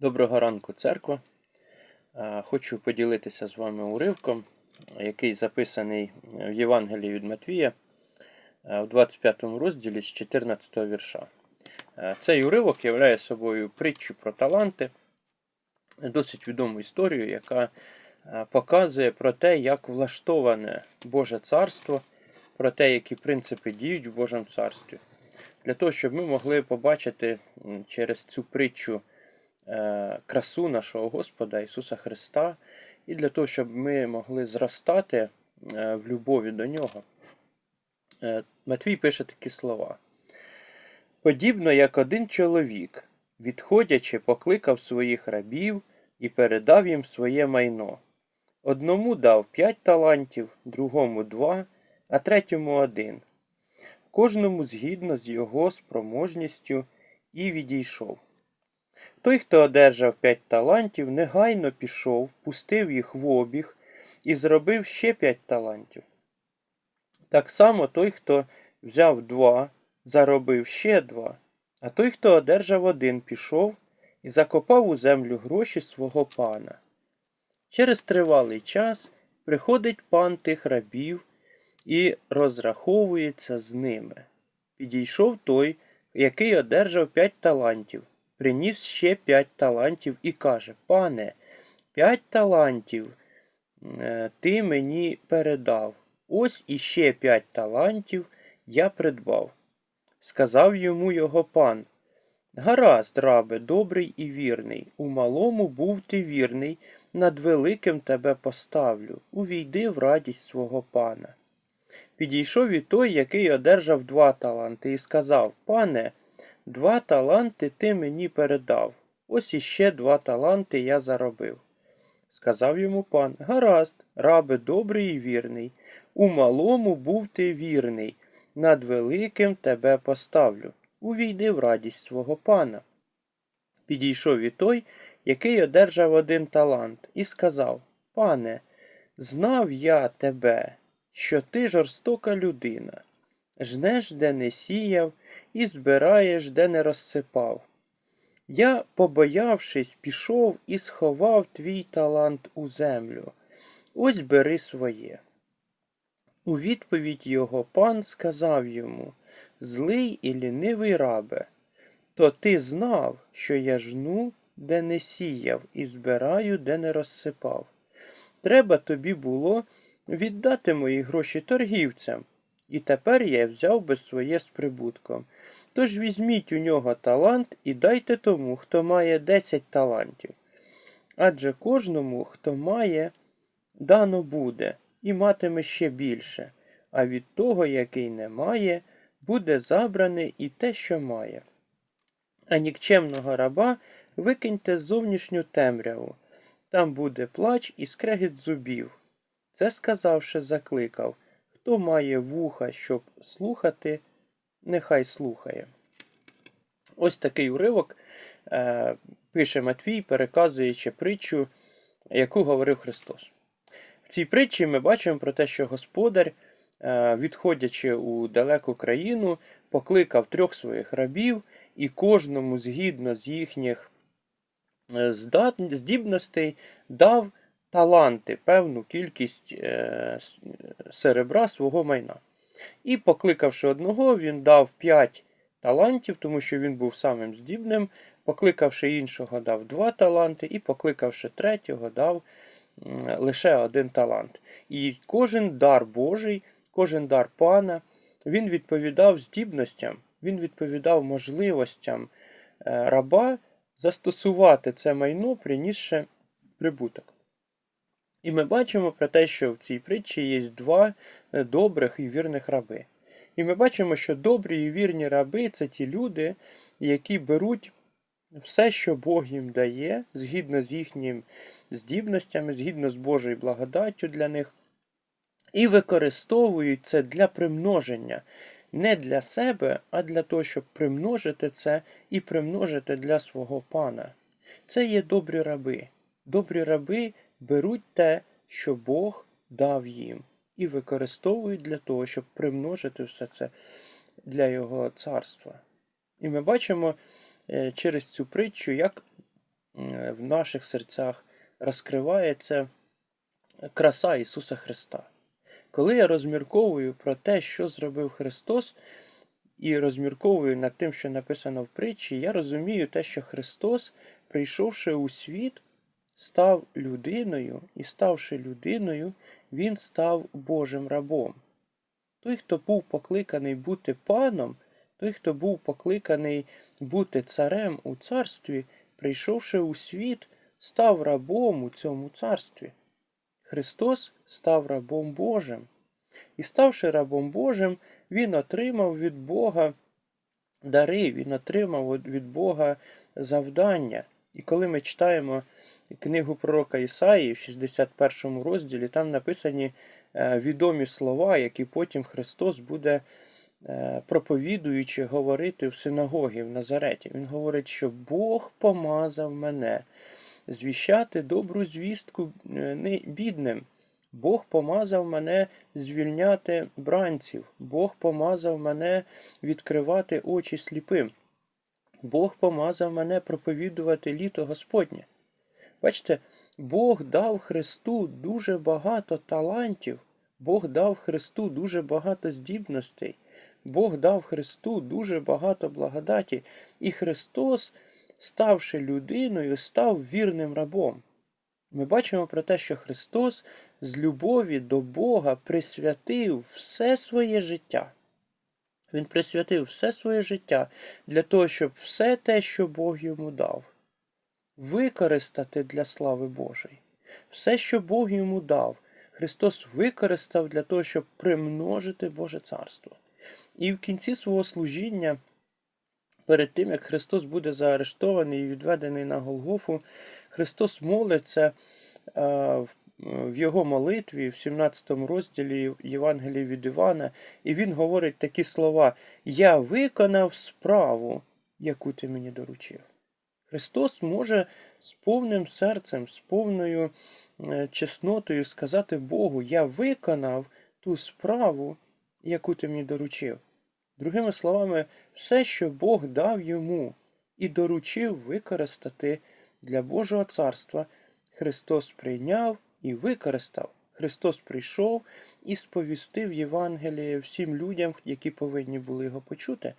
Доброго ранку, церква. Хочу поділитися з вами уривком, який записаний в Євангелії від Матвія в 25 розділі з 14 вірша. Цей уривок являє собою притчу про таланти, досить відому історію, яка показує про те, як влаштоване Боже царство, про те, які принципи діють в Божому царстві. Для того, щоб ми могли побачити через цю притчу красу нашого Господа Ісуса Христа, і для того, щоб ми могли зростати е, в любові до Нього. Е, Матвій пише такі слова. Подібно як один чоловік, відходячи, покликав своїх рабів і передав їм своє майно. Одному дав п'ять талантів, другому два, а третьому один. Кожному згідно з його спроможністю і відійшов. Той, хто одержав п'ять талантів, негайно пішов, пустив їх в обіг і зробив ще п'ять талантів. Так само той, хто взяв два, заробив ще два, а той, хто одержав один, пішов і закопав у землю гроші свого пана. Через тривалий час приходить пан тих рабів і розраховується з ними. Підійшов той, який одержав п'ять талантів, приніс ще п'ять талантів і каже: Пане, п'ять талантів е, ти мені передав. Ось іще п'ять талантів я придбав. Сказав йому його пан. Гаразд, рабе, добрий і вірний. У малому був ти вірний, над великим тебе поставлю. Увійди в радість свого пана. Підійшов і той, який одержав два таланти, і сказав: Пане, два таланти ти мені передав. Ось іще два таланти я заробив. Сказав йому пан: Гаразд, рабе добрий і вірний. У малому був ти вірний, над великим тебе поставлю. Увійди в радість свого пана. Підійшов і той, який одержав один талант, і сказав: Пане, знав я тебе, що ти жорстока людина, жнеш, де не сіяв, і збираєш, де не розсипав. Я, побоявшись, пішов і сховав твій талант у землю. Ось бери своє. У відповідь його пан сказав йому Злий і лінивий рабе, то ти знав, що я жну, де не сіяв, і збираю, де не розсипав. Треба тобі було віддати мої гроші торгівцям, і тепер я взяв би своє з прибутком. Тож візьміть у нього талант і дайте тому, хто має десять талантів. Адже кожному, хто має, дано буде, і матиме ще більше, а від того, який не має, буде забране і те, що має. А нікчемного раба викиньте зовнішню темряву, там буде плач і скрегіт зубів. Це сказавши, закликав Хто має вуха, щоб слухати, нехай слухає. Ось такий уривок е, пише Матвій, переказуючи притчу, яку говорив Христос. В цій притчі ми бачимо про те, що Господар, е, відходячи у далеку країну, покликав трьох своїх рабів і кожному згідно з їхніх е, здібностей дав таланти, певну кількість е, серебра свого майна. І, покликавши одного, він дав п'ять талантів, тому що він був самим здібним. Покликавши іншого, дав два таланти, і покликавши третього, дав лише один талант. І кожен дар Божий, кожен дар пана, він відповідав здібностям, він відповідав можливостям е, раба застосувати це майно, принісши прибуток. І ми бачимо про те, що в цій притчі є два е, добрих і вірних раби. І ми бачимо, що добрі і вірні раби це ті люди, які беруть все, що Бог їм дає, згідно з їхніми здібностями, згідно з Божою благодаттю для них, і використовують це для примноження. Не для себе, а для того, щоб примножити це і примножити для свого пана. Це є добрі раби. Добрі раби беруть те, що Бог дав їм, і використовують для того, щоб примножити все це для Його царства. І ми бачимо е, через цю притчу, як в наших серцях розкривається краса Ісуса Христа. Коли я розмірковую про те, що зробив Христос, і розмірковую над тим, що написано в притчі, я розумію те, що Христос, прийшовши у світ, став людиною, і ставши людиною, Він став Божим рабом. Той, хто був покликаний бути паном, той, хто був покликаний бути царем у царстві, прийшовши у світ, став рабом у цьому царстві. Христос став рабом Божим. І ставши рабом Божим, Він отримав від Бога дари, Він отримав від Бога завдання. І коли ми читаємо книгу пророка Ісаї в 61 розділі, там написані е, відомі слова, які потім Христос буде, е, проповідуючи, говорити в синагогі в Назареті. Він говорить, що Бог помазав мене звіщати добру звістку е, бідним. Бог помазав мене звільняти бранців, Бог помазав мене відкривати очі сліпим. Бог помазав мене проповідувати літо Господнє. Бачите, Бог дав Христу дуже багато талантів, Бог дав Христу дуже багато здібностей, Бог дав Христу дуже багато благодаті, і Христос, ставши людиною, став вірним рабом. Ми бачимо про те, що Христос з любові до Бога присвятив все своє життя. Він присвятив все своє життя для того, щоб все те, що Бог йому дав, використати для слави Божої. Все, що Бог йому дав, Христос використав для того, щоб примножити Боже Царство. І в кінці свого служіння, перед тим як Христос буде заарештований і відведений на Голгофу, Христос молиться е, в в його молитві в 17 розділі Євангелії від Івана, і він говорить такі слова: Я виконав справу, яку ти мені доручив. Христос може з повним серцем, з повною е, чеснотою сказати Богу: Я виконав ту справу, яку ти мені доручив. Другими словами, все, що Бог дав йому і доручив використати для Божого царства, Христос прийняв і використав. Христос прийшов і сповістив Євангеліє всім людям, які повинні були його почути.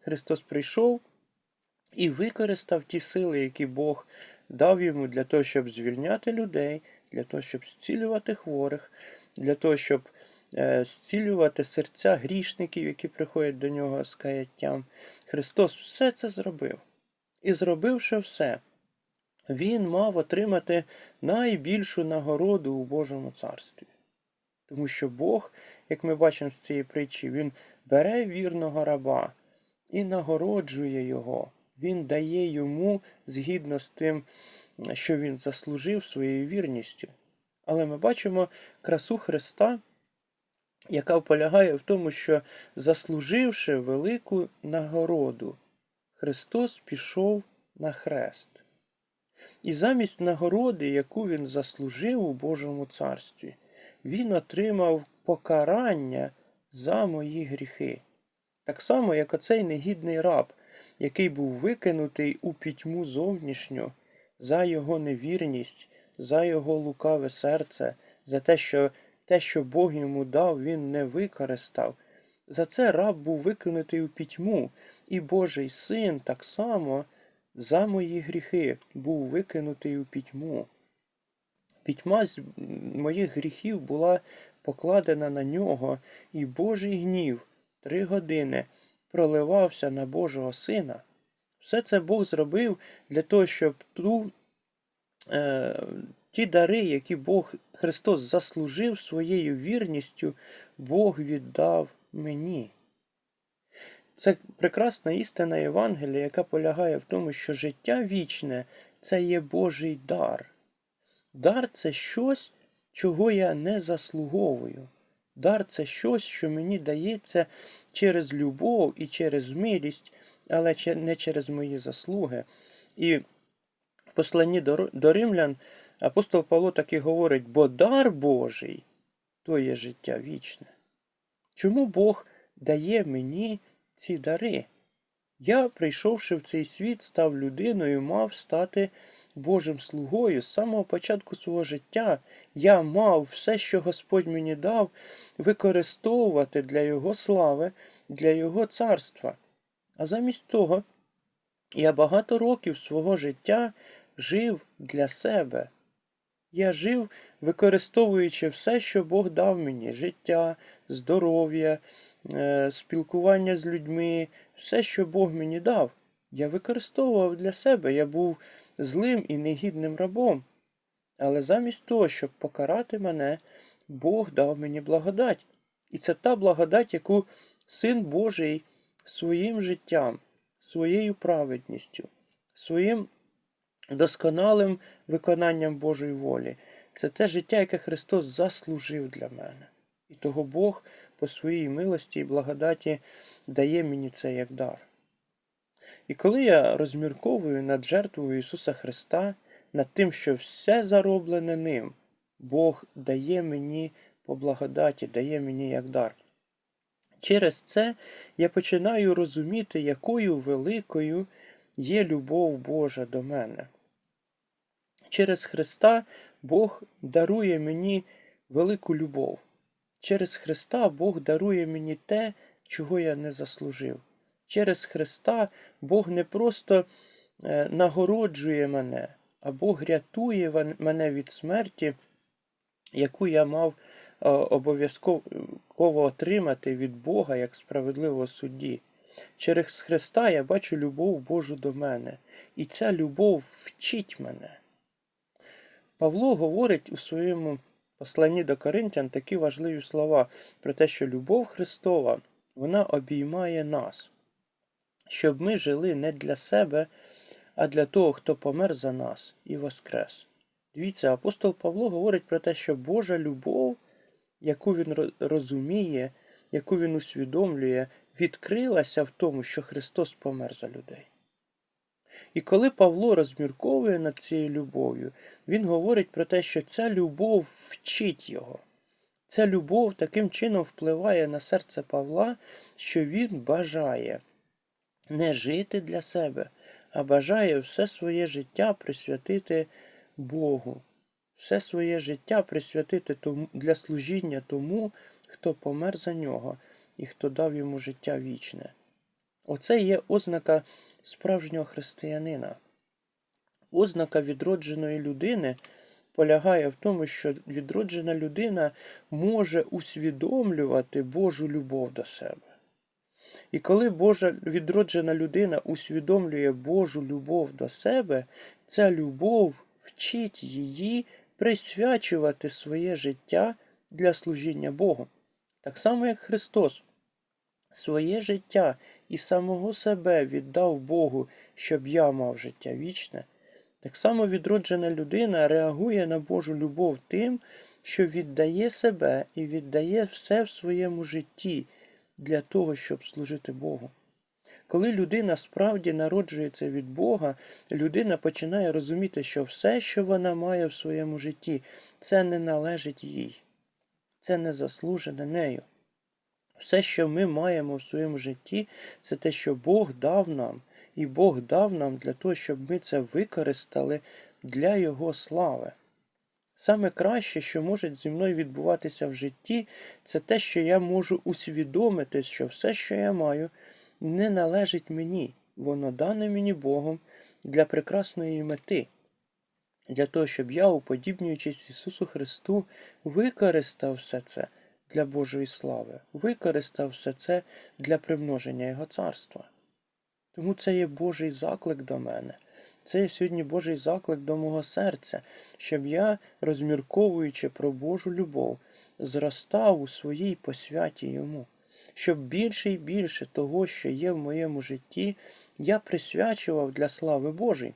Христос прийшов і використав ті сили, які Бог дав йому для того, щоб звільняти людей, для того, щоб зцілювати хворих, для того, щоб е, зцілювати серця грішників, які приходять до нього з каяттям. Христос все це зробив. І зробивши все, він мав отримати найбільшу нагороду у Божому царстві. Тому що Бог, як ми бачимо з цієї притчі, Він бере вірного раба і нагороджує його. Він дає йому згідно з тим, що він заслужив своєю вірністю. Але ми бачимо красу Христа, яка полягає в тому, що, заслуживши велику нагороду, Христос пішов на хрест. І замість нагороди, яку він заслужив у Божому царстві, він отримав покарання за мої гріхи. Так само, як оцей негідний раб, який був викинутий у пітьму зовнішню за його невірність, за його лукаве серце, за те, що те, що Бог йому дав, він не використав. За це раб був викинутий у пітьму, і Божий син так само за мої гріхи був викинутий у пітьму. Пітьма з моїх гріхів була покладена на нього, і Божий гнів три години проливався на Божого Сина. Все це Бог зробив для того, щоб ту, е, ті дари, які Бог Христос заслужив своєю вірністю, Бог віддав мені. Це прекрасна істина Євангелія, яка полягає в тому, що життя вічне це є Божий дар. Дар це щось, чого я не заслуговую. Дар це щось, що мені дається через любов і через милість, але не через мої заслуги. І в посланні до римлян апостол Павло так і говорить: бо дар Божий то є життя вічне. Чому Бог дає мені ці дари? Я, прийшовши в цей світ, став людиною, мав стати Божим слугою з самого початку свого життя. Я мав все, що Господь мені дав, використовувати для Його слави, для Його царства. А замість того, я багато років свого життя жив для себе. Я жив, використовуючи все, що Бог дав мені: життя, здоров'я, е, спілкування з людьми, все, що Бог мені дав. Я використовував для себе. Я був злим і негідним рабом. Але замість того, щоб покарати мене, Бог дав мені благодать. І це та благодать, яку Син Божий своїм життям, своєю праведністю, своїм досконалим виконанням Божої волі. Це те життя, яке Христос заслужив для мене. І того Бог по своїй милості і благодаті дає мені це як дар. І коли я розмірковую над жертвою Ісуса Христа, над тим, що все зароблене ним, Бог дає мені по благодаті, дає мені як дар. Через це я починаю розуміти, якою великою є любов Божа до мене. Через Христа Бог дарує мені велику любов. Через Христа Бог дарує мені те, чого я не заслужив. Через Христа Бог не просто е, нагороджує мене, а Бог рятує мене від смерті, яку я мав е, обов'язково отримати від Бога як справедливого судді. Через Христа я бачу любов Божу до мене, і ця любов вчить мене. Павло говорить у своєму посланні до Коринтян такі важливі слова про те, що любов Христова вона обіймає нас, щоб ми жили не для себе, а для того, хто помер за нас і воскрес. Дивіться, апостол Павло говорить про те, що Божа любов, яку він розуміє, яку він усвідомлює, відкрилася в тому, що Христос помер за людей. І коли Павло розмірковує над цією любов'ю, він говорить про те, що ця любов вчить його. Ця любов таким чином впливає на серце Павла, що він бажає не жити для себе, а бажає все своє життя присвятити Богу, все своє життя присвятити для служіння тому, хто помер за нього і хто дав йому життя вічне. Оце є ознака справжнього християнина. Ознака відродженої людини полягає в тому, що відроджена людина може усвідомлювати Божу любов до себе. І коли Божа відроджена людина усвідомлює Божу любов до себе, ця любов вчить її присвячувати своє життя для служіння Богу. Так само, як Христос своє життя і самого себе віддав Богу, щоб я мав життя вічне, так само відроджена людина реагує на Божу любов тим, що віддає себе і віддає все в своєму житті для того, щоб служити Богу. Коли людина справді народжується від Бога, людина починає розуміти, що все, що вона має в своєму житті, це не належить їй, це не заслужене нею. Все, що ми маємо в своєму житті, це те, що Бог дав нам, і Бог дав нам для того, щоб ми це використали для Його слави. Саме краще, що може зі мною відбуватися в житті, це те, що я можу усвідомити, що все, що я маю, не належить мені, воно дане мені Богом для прекрасної мети, для того, щоб я, уподібнюючись Ісусу Христу, використав все це для Божої слави, використав все це для примноження Його царства. Тому це є Божий заклик до мене. Це є сьогодні Божий заклик до мого серця, щоб я, розмірковуючи про Божу любов, зростав у своїй посвяті йому, щоб більше і більше того, що є в моєму житті, я присвячував для слави Божої,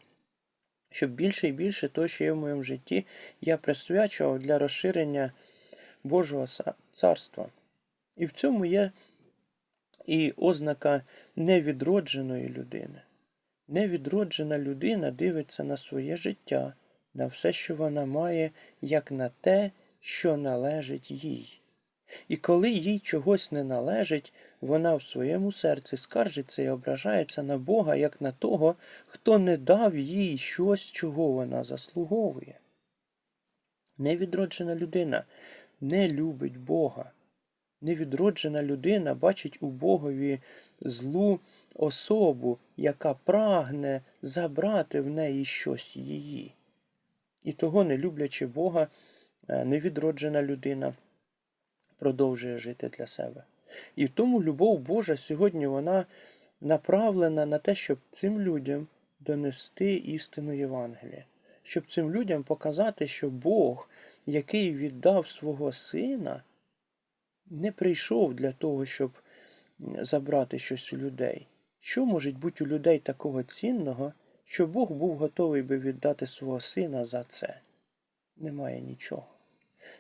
щоб більше і більше того, що є в моєму житті, я присвячував для розширення Божого царства. І в цьому є і ознака невідродженої людини. Невідроджена людина дивиться на своє життя, на все, що вона має, як на те, що належить їй. І коли їй чогось не належить, вона в своєму серці скаржиться і ображається на Бога як на того, хто не дав їй щось, чого вона заслуговує. Невідроджена людина не любить Бога. Невідроджена людина бачить у Богові злу особу, яка прагне забрати в неї щось її. І того, не люблячи Бога, е, невідроджена людина продовжує жити для себе. І тому любов Божа сьогодні вона направлена на те, щоб цим людям донести істину Євангелія, щоб цим людям показати, що Бог, який віддав свого сина, не прийшов для того, щоб забрати щось у людей. Що може бути у людей такого цінного, що Бог був готовий би віддати свого сина за це? Немає нічого.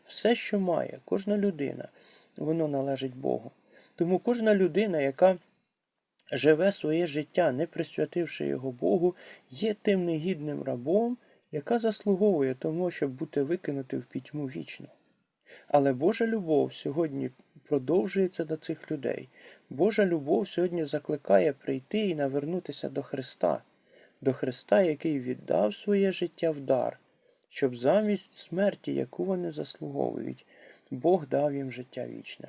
Все, що має, кожна людина, воно належить Богу. Тому кожна людина, яка живе своє життя, не присвятивши його Богу, є тим негідним рабом, яка заслуговує тому, щоб бути викинути в пітьму вічно. Але Божа любов сьогодні продовжується до цих людей. Божа любов сьогодні закликає прийти і навернутися до Христа, до Христа, який віддав своє життя в дар, щоб замість смерті, яку вони заслуговують, Бог дав їм життя вічне.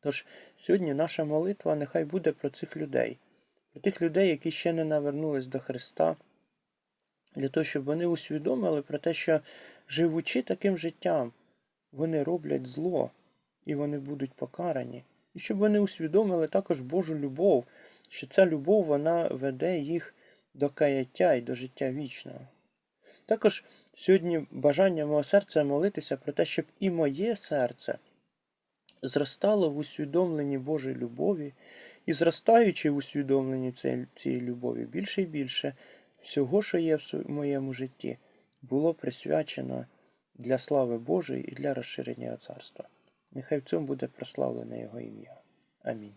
Тож сьогодні наша молитва нехай буде про цих людей, про тих людей, які ще не навернулись до Христа, для того, щоб вони усвідомили про те, що живучи таким життям, вони роблять зло і вони будуть покарані. І щоб вони усвідомили також Божу любов, що ця любов вона веде їх до каяття і до життя вічного. Також сьогодні бажання мого серця молитися про те, щоб і моє серце зростало в усвідомленні Божої любові, і зростаючи в усвідомленні цієї любові більше і більше, всього, що є в моєму житті, було присвячено для слави Божої і для розширення царства. Нехай в цьому буде прославлене Його ім'я. Амінь.